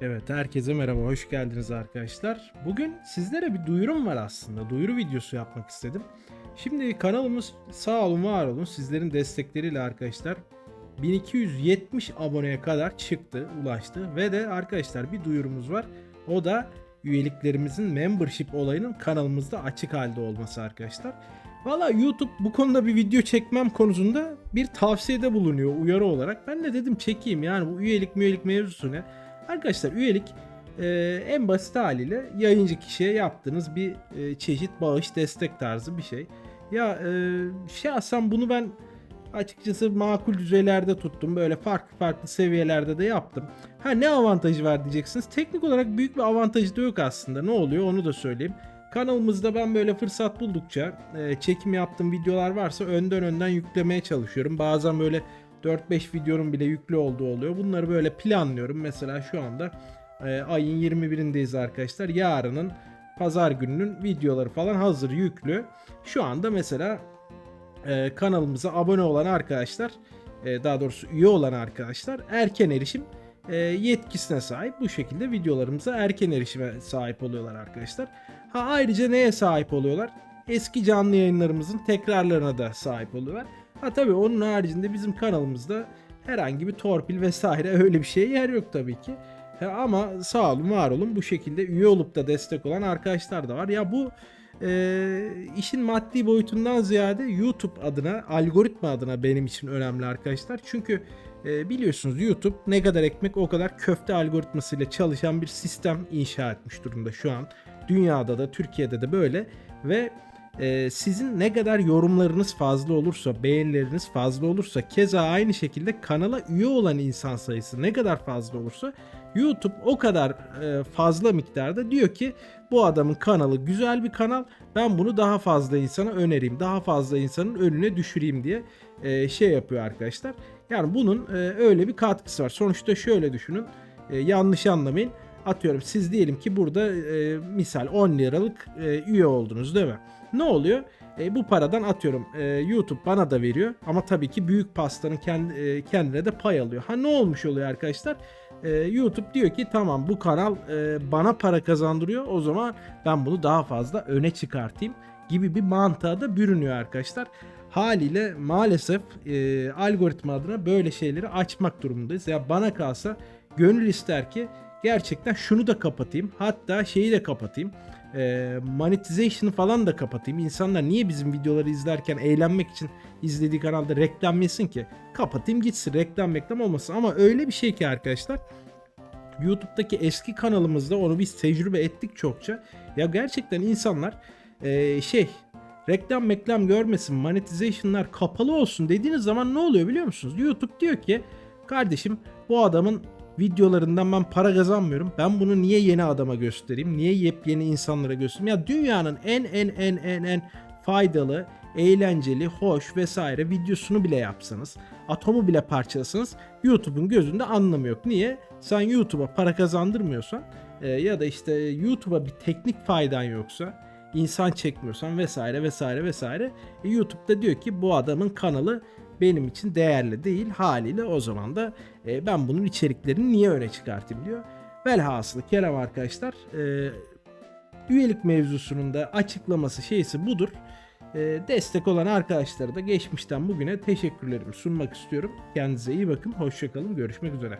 Evet herkese merhaba hoş geldiniz arkadaşlar. Bugün sizlere bir duyurum var aslında. Duyuru videosu yapmak istedim. Şimdi kanalımız sağ olun var olun sizlerin destekleriyle arkadaşlar 1270 aboneye kadar çıktı, ulaştı ve de arkadaşlar bir duyurumuz var. O da üyeliklerimizin membership olayının kanalımızda açık halde olması arkadaşlar. Valla YouTube bu konuda bir video çekmem konusunda bir tavsiyede bulunuyor uyarı olarak. Ben de dedim çekeyim yani bu üyelik müyelik mevzusu ne? Arkadaşlar üyelik e, en basit haliyle yayıncı kişiye yaptığınız bir e, çeşit bağış destek tarzı bir şey. Ya e, şahsen bunu ben açıkçası makul düzeylerde tuttum. Böyle farklı farklı seviyelerde de yaptım. Ha ne avantajı var diyeceksiniz. Teknik olarak büyük bir avantajı da yok aslında. Ne oluyor onu da söyleyeyim. Kanalımızda ben böyle fırsat buldukça e, çekim yaptığım videolar varsa önden önden yüklemeye çalışıyorum. Bazen böyle 4-5 videonun bile yüklü olduğu oluyor. Bunları böyle planlıyorum. Mesela şu anda e, ayın 21'indeyiz arkadaşlar. Yarının pazar gününün videoları falan hazır yüklü. Şu anda mesela e, kanalımıza abone olan arkadaşlar e, daha doğrusu üye olan arkadaşlar erken erişim e, yetkisine sahip. Bu şekilde videolarımıza erken erişime sahip oluyorlar arkadaşlar. Ha ayrıca neye sahip oluyorlar? Eski canlı yayınlarımızın tekrarlarına da sahip oluyorlar. Ha tabii onun haricinde bizim kanalımızda herhangi bir torpil vesaire öyle bir şeye yer yok tabii ki. Ha, ama sağ olun var olun bu şekilde üye olup da destek olan arkadaşlar da var. Ya bu e, işin maddi boyutundan ziyade YouTube adına, algoritma adına benim için önemli arkadaşlar. Çünkü e, biliyorsunuz YouTube ne kadar ekmek o kadar köfte algoritmasıyla çalışan bir sistem inşa etmiş durumda şu an. Dünyada da Türkiye'de de böyle ve e, sizin ne kadar yorumlarınız fazla olursa, beğenileriniz fazla olursa, keza aynı şekilde kanala üye olan insan sayısı ne kadar fazla olursa YouTube o kadar e, fazla miktarda diyor ki bu adamın kanalı güzel bir kanal. Ben bunu daha fazla insana önereyim. Daha fazla insanın önüne düşüreyim diye e, şey yapıyor arkadaşlar. Yani bunun e, öyle bir katkısı var. Sonuçta şöyle düşünün. E, yanlış anlamayın. Atıyorum siz diyelim ki burada e, misal 10 liralık e, üye oldunuz değil mi? Ne oluyor? E, bu paradan atıyorum e, YouTube bana da veriyor ama tabii ki büyük pastanın kendi, e, kendine de pay alıyor. Ha ne olmuş oluyor arkadaşlar? E, YouTube diyor ki tamam bu kanal e, bana para kazandırıyor o zaman ben bunu daha fazla öne çıkartayım gibi bir mantığa da bürünüyor arkadaşlar. Haliyle maalesef e, algoritma adına böyle şeyleri açmak durumundayız. Ya bana kalsa gönül ister ki gerçekten şunu da kapatayım. Hatta şeyi de kapatayım. E, monetization falan da kapatayım. İnsanlar niye bizim videoları izlerken eğlenmek için izlediği kanalda reklam yesin ki? Kapatayım gitsin reklam reklam olmasın. Ama öyle bir şey ki arkadaşlar YouTube'daki eski kanalımızda onu biz tecrübe ettik çokça. Ya gerçekten insanlar e, şey reklam reklam görmesin, monetization'lar kapalı olsun dediğiniz zaman ne oluyor biliyor musunuz? YouTube diyor ki kardeşim bu adamın videolarından ben para kazanmıyorum. Ben bunu niye yeni adama göstereyim? Niye yepyeni insanlara göstereyim? Ya dünyanın en en en en en faydalı, eğlenceli, hoş vesaire videosunu bile yapsanız, atomu bile parçalasanız YouTube'un gözünde anlamı yok. Niye? Sen YouTube'a para kazandırmıyorsan e, ya da işte YouTube'a bir teknik faydan yoksa, insan çekmiyorsan vesaire vesaire vesaire e, YouTube'da diyor ki bu adamın kanalı benim için değerli değil haliyle o zaman da e, ben bunun içeriklerini niye öne çıkartayım diyor. Velhasılı kelam arkadaşlar e, üyelik mevzusunun da açıklaması şeysi budur. E, destek olan arkadaşlara da geçmişten bugüne teşekkürlerimi sunmak istiyorum. Kendinize iyi bakın, hoşçakalın, görüşmek üzere.